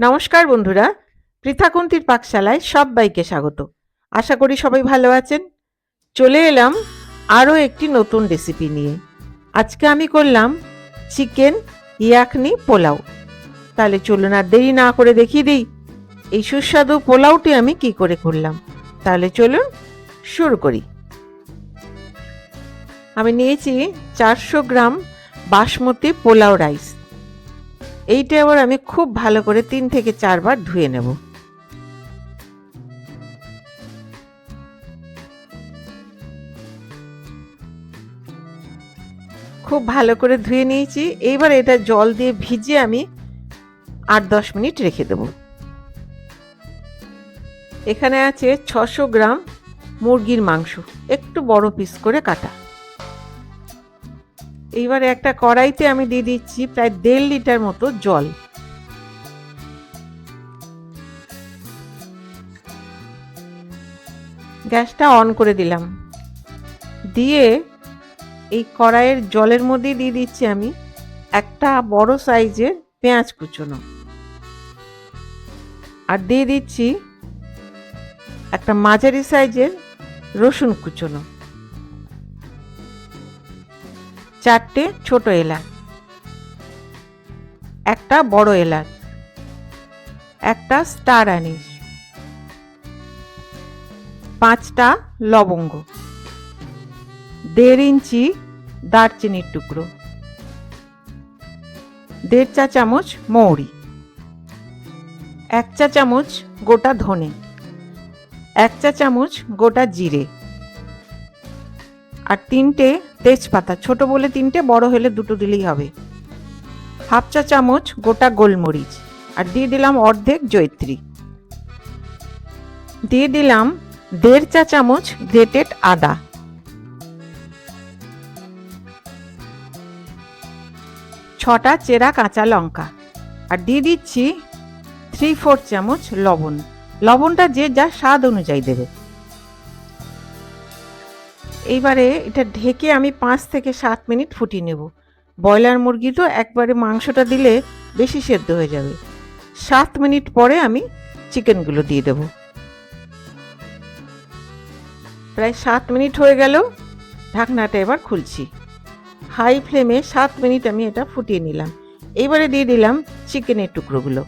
নমস্কার বন্ধুরা, পৃথাকুন্তির পাকশালায় সবাইকে স্বাগত। আশা করি সবাই ভালো আছেন। চলে এলাম আরও একটি নতুন রেসিপি নিয়ে। আজকে আমি করলাম চিকেন ইয়াকনি পোলাও। তাহলে চলুন আর দেরি না করে দেখিয়ে দিই, এই সুস্বাদু পোলাওটি আমি কি করে করলাম। তাহলে চলুন শুরু করি। আমি নিয়েছি চারশো গ্রাম বাসমতি পোলাও রাইস। এইটা এবার আমি খুব ভালো করে তিন থেকে চারবার ধুয়ে নেব। খুব ভালো করে ধুয়ে নিয়েছি। এইবার এটা জল দিয়ে ভিজিয়ে আমি আট দশ মিনিট রেখে দেব। এখানে আছে ছশো গ্রাম মুরগির মাংস। একটু বড় পিস করে কাটা। এইবারে একটা কড়াইতে আমি দিয়ে দিচ্ছি প্রায় দেড় লিটার মতো জল। গ্যাসটা অন করে দিলাম। দিয়ে এই কড়াইয়ের জলের মধ্যে দিয়ে দিচ্ছি আমি একটা বড় সাইজের পেঁয়াজ কুচোনো। আর দিয়ে দিচ্ছি একটা মাঝারি সাইজের রসুন কুচোনো। চারটে ছোট এলাচ, একটা বড় এলাচ, একটা স্টার আনিস পাঁচটা লবঙ্গ, দেড় ইঞ্চি দারচিনির টুকরো, দেড় চা চামচ মৌরি, এক চা চামচ গোটা ধনে, এক চা চামচ গোটা জিরে আর তিনটে তেজপাতা, ছোট বলে তিনটে, বড় হলে দুটো দিলেই হবে। হাফ চা চামচ গোটা গোলমরিচ আর দিয়ে দিলাম অর্ধেক জৈত্রী দিয়ে দিলাম দেড় চা চামচ গ্রেটেড আদা। ছটা চেরা কাঁচা লঙ্কা আর দিয়ে দিচ্ছি থ্রি ফোর চামচ লবণ। লবণটা যে যা স্বাদ অনুযায়ী দেবে। এইবারে এটা ঢেকে আমি পাঁচ থেকে সাত মিনিট ফুটিয়ে নেব। ব্রয়লার মুরগি তো একবারে মাংসটা দিলে বেশি সেদ্ধ হয়ে যাবে। সাত মিনিট পরে আমি চিকেনগুলো দিয়ে দেব। প্রায় সাত মিনিট হয়ে গেল, ঢাকনাটা এবার খুলছি। হাই ফ্লেমে সাত মিনিট আমি এটা ফুটিয়ে নিলাম। এইবারে দিয়ে দিলাম চিকেনের টুকরোগুলো।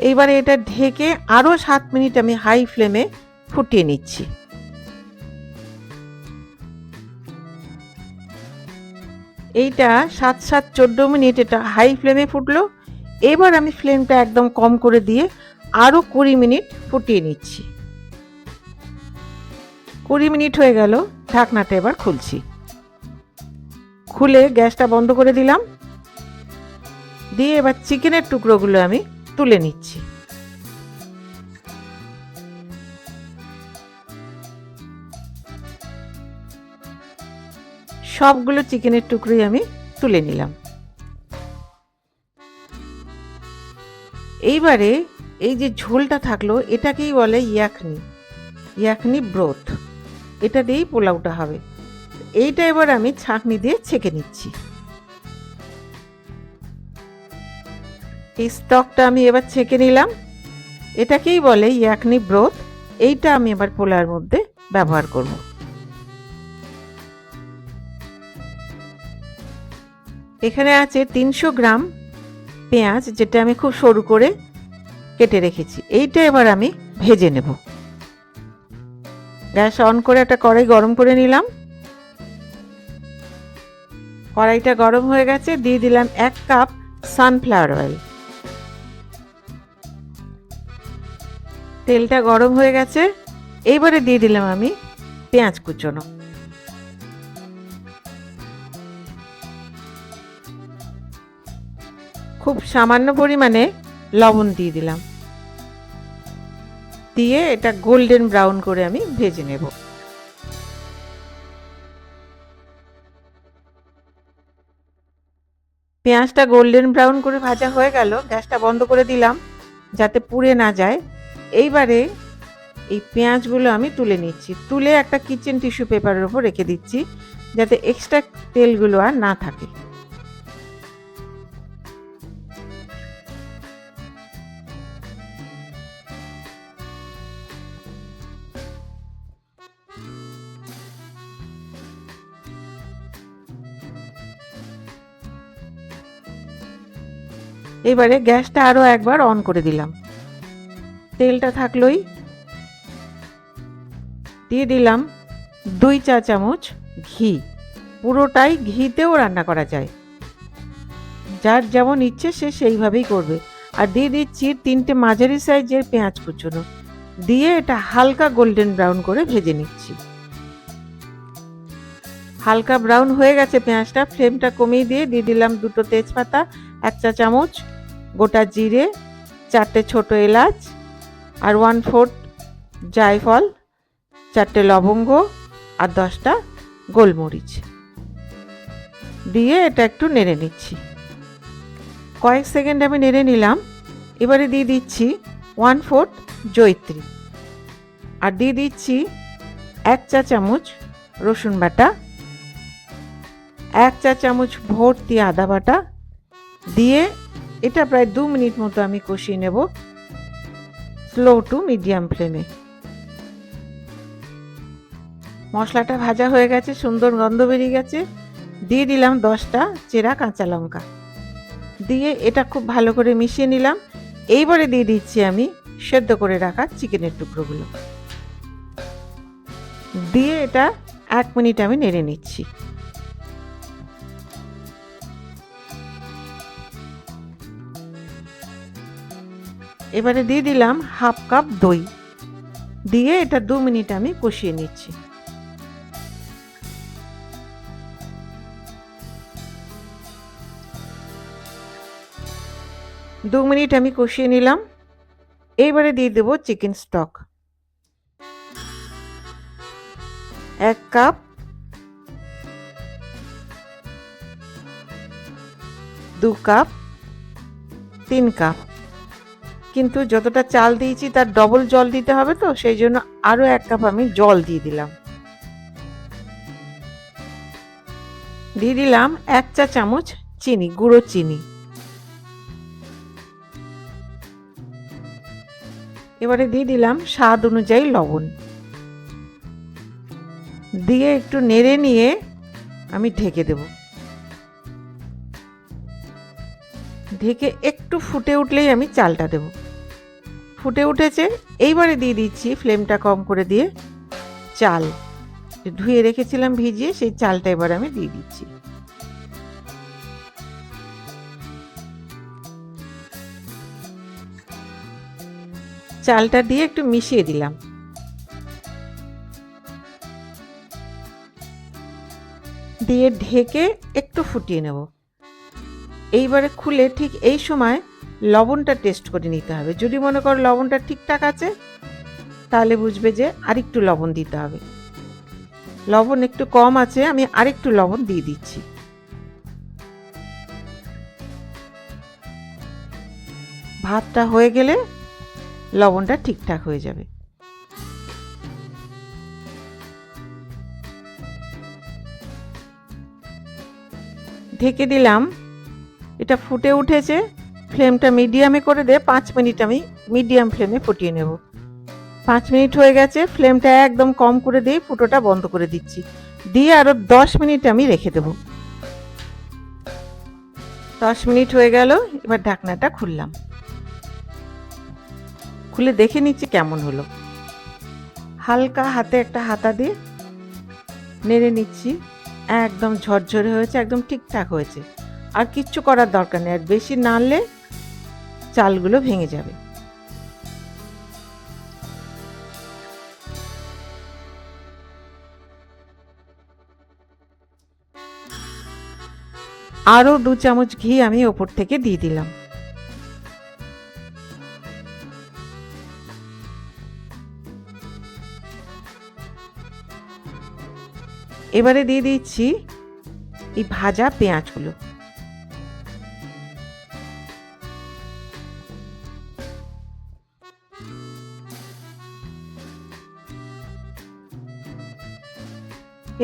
এইবারে এটা ঢেকে আরও সাত মিনিট আমি হাই ফ্লেমে ফুটিয়ে নিচ্ছি। এইটা সাত সাত চোদ্দ মিনিট এটা হাই ফ্লেমে ফুটলো। এবার আমি ফ্লেমটা একদম কম করে দিয়ে আরও কুড়ি মিনিট ফুটিয়ে নিচ্ছি। কুড়ি মিনিট হয়ে গেল, ঢাকনাটা এবার খুলছি। খুলে গ্যাসটা বন্ধ করে দিলাম। দিয়ে এবার চিকেনের টুকরোগুলো আমি তুলে নিচ্ছি। সবগুলো চিকেনের টুকরোই আমি তুলে নিলাম। এইবারে এই যে ঝোলটা থাকল, এটাকেই বলে ইয়াকনি। ইয়াকনি ব্রোথ। এটা দিয়েই পোলাওটা হবে। এইটা এবার আমি ছাঁকনি দিয়ে ছেঁকে নিচ্ছি। এই স্টকটা আমি এবার ছেঁকে নিলাম। এটাকেই বলে ইয়াকনি ব্রোথ। এইটা আমি এবার পোলার মধ্যে ব্যবহার করব। এখানে আছে তিনশো গ্রাম পেঁয়াজ, যেটা আমি খুব সরু করে কেটে রেখেছি। এইটা এবার আমি ভেজে নেব। গ্যাস অন করে একটা কড়াই গরম করে নিলাম। কড়াইটা গরম হয়ে গেছে। দিয়ে দিলাম এক কাপ সানফ্লাওয়ার অয়েল। তেলটা গরম হয়ে গেছে। এইবারে দিয়ে দিলাম আমি পেঁয়াজ কুচোনো। খুব সামান্য পরিমাণে লবণ দিয়ে দিলাম। দিয়ে এটা গোল্ডেন ব্রাউন করে আমি ভেজে নেব। পেঁয়াজটা গোল্ডেন ব্রাউন করে ভাজা হয়ে গেল। গ্যাসটা বন্ধ করে দিলাম যাতে পুড়ে না যায়। এইবারে এই পেঁয়াজগুলো আমি তুলে নিচ্ছি। তুলে একটা কিচেন টিস্যু পেপারের ওপর রেখে দিচ্ছি, যাতে এক্সট্রা তেলগুলো আর না থাকে। এবারে গ্যাসটা আরও একবার অন করে দিলাম। তেলটা থাকলোই। দিয়ে দিলাম দুই চা চামচ ঘি। পুরোটাই ঘিতেও রান্না করা যায়। যার যেমন ইচ্ছে সে সেইভাবেই করবে। আর দিয়ে দিচ্ছি তিনটে মাঝারি সাইজের পেঁয়াজ কুচুনো। দিয়ে এটা হালকা গোল্ডেন ব্রাউন করে ভেজে নিচ্ছি। হালকা ব্রাউন হয়ে গেছে পেঁয়াজটা। ফ্লেমটা কমিয়ে দিয়ে দিয়ে দিলাম দুটো তেজপাতা, এক চা চামচ, গোটা জিরে, চারটে ছোট এলাচ আর ওয়ান ফোর্থ জায়ফল, চারটে লবঙ্গ আর দশটা গোলমরিচ। দিয়ে এটা একটু নেড়ে নিচ্ছি। কয়েক সেকেন্ড আমি নেড়ে নিলাম। এবারে দিয়ে দিচ্ছি ওয়ান ফোর্থ জৈত্রী আর দিয়ে দিচ্ছি এক চা চামচ রসুন বাটা, এক চা চামচ ভর্তি আদা বাটা। দিয়ে এটা প্রায় দু মিনিট মতো আমি কষিয়ে নেব। স্লো টু মিডিয়াম ফ্লেমে মশলাটা ভাজা হয়ে গেছে, সুন্দর গন্ধ বেরিয়ে গেছে। দিয়ে দিলাম দশটা চেরা কাঁচা লঙ্কা। দিয়ে এটা খুব ভালো করে মিশিয়ে নিলাম। এইবারে দিয়ে দিচ্ছি আমি সেদ্ধ করে রাখা চিকেনের টুকরোগুলো। দিয়ে এটা এক মিনিট আমি নেড়ে নিচ্ছি। এবারে দিয়ে দিলাম হাফ কাপ দই। দিয়ে এটা দু মিনিট আমি কষিয়ে নিচ্ছি। দু মিনিট আমি কষিয়ে নিলাম। এইবারে দিয়ে দেবো চিকেন স্টক। এক কাপ দু কাপ তিন কাপ। কিন্তু যতটা চাল দিয়েছি তার ডবল জল দিতে হবে তো, সেই জন্য আরও এক কাপ আমি জল দিয়ে দিলাম। দিয়ে দিলাম এক চা চামচ চিনি, গুঁড়ো চিনি। এবারে দিয়ে দিলাম স্বাদ অনুযায়ী লবণ। দিয়ে একটু নেড়ে নিয়ে আমি ঢেকে দেব। ঢেকে একটু ফুটে উঠলেই আমি চালটা দেব। ফুটে উঠেছে। এইবারে দিয়ে দিচ্ছি ফ্লেমটা কম করে দিয়ে চাল। ধুয়ে রেখেছিলাম ভিজিয়ে, সেই চালটা এবার আমি দিয়ে দিচ্ছি। চালটা দিয়ে একটু মিশিয়ে দিলাম। দিয়ে ঢেকে একটু ফুটিয়ে নেব। এইবারে খুলে ঠিক এই সময় লবণটা টেস্ট করে নিতে হবে। যদি মনে করো লবণটা ঠিকঠাক আছে, তাহলে বুঝবে যে আরেকটু লবণ দিতে হবে। লবণ একটু কম আছে, আমি আরেকটু লবণ দিয়ে দিচ্ছি। ভাতটা হয়ে গেলে লবণটা ঠিকঠাক হয়ে যাবে। ঢেকে দিলাম। এটা ফুটে উঠেছে। ফ্লেমটা মিডিয়ামে করে দিয়ে পাঁচ মিনিট আমি মিডিয়াম ফ্লেমে ফুটিয়ে নেব। পাঁচ মিনিট হয়ে গেছে, ফ্লেমটা একদম কম করে দিয়ে ফুটোটা বন্ধ করে দিচ্ছি। দিয়ে আরও দশ মিনিট আমি রেখে দেব। দশ মিনিট হয়ে গেল, এবার ঢাকনাটা খুললাম। খুলে দেখে নিচ্ছি কেমন হলো। হালকা হাতে একটা হাতা দিয়ে নেড়ে নিচ্ছি। একদম ঝরঝরে হয়েছে, একদম ঠিকঠাক হয়েছে। আর কিচ্ছু করার দরকার নেই, আর বেশি নাড়লে চালগুলো ভেঙে যাবে। আরও দু চামচ ঘি আমি ওপর থেকে দিয়ে দিলাম। এবারে দিয়ে দিচ্ছি এই ভাজা পেঁয়াজগুলো।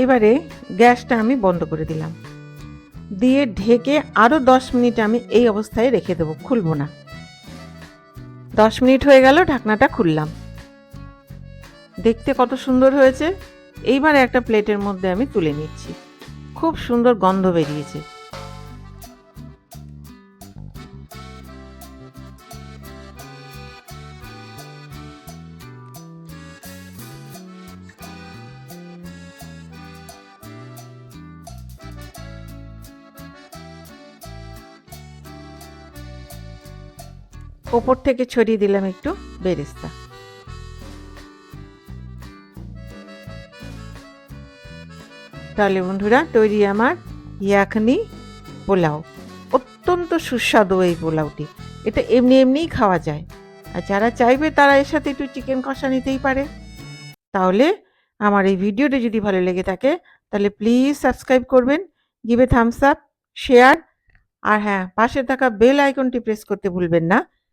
এবারে গ্যাসটা আমি বন্ধ করে দিলাম। দিয়ে ঢেকে আরও দশ মিনিট আমি এই অবস্থায় রেখে দেবো, খুলবো না। দশ মিনিট হয়ে গেল, ঢাকনাটা খুললাম। দেখতে কত সুন্দর হয়েছে। এইবার একটা প্লেটের মধ্যে আমি তুলে নিচ্ছি। খুব সুন্দর গন্ধ বেরিয়েছে। ওপর থেকে ছড়িয়ে দিলাম একটু বেরেস্তা। তাহলে বন্ধুরা, তৈরি আমার ইয়াখনি পোলাও। অত্যন্ত সুস্বাদু এই পোলাওটি। এটা এমনি এমনিই খাওয়া যায়। আর যারা চাইবে তারা এর সাথে একটু চিকেন কষা নিতেই পারে। তাহলে আমার এই ভিডিওটা যদি ভালো লেগে থাকে, তাহলে প্লিজ সাবস্ক্রাইব করবেন give a thumbs up share আর হ্যাঁ পাশে থাকা বেল আইকনটি প্রেস করতে ভুলবেন না।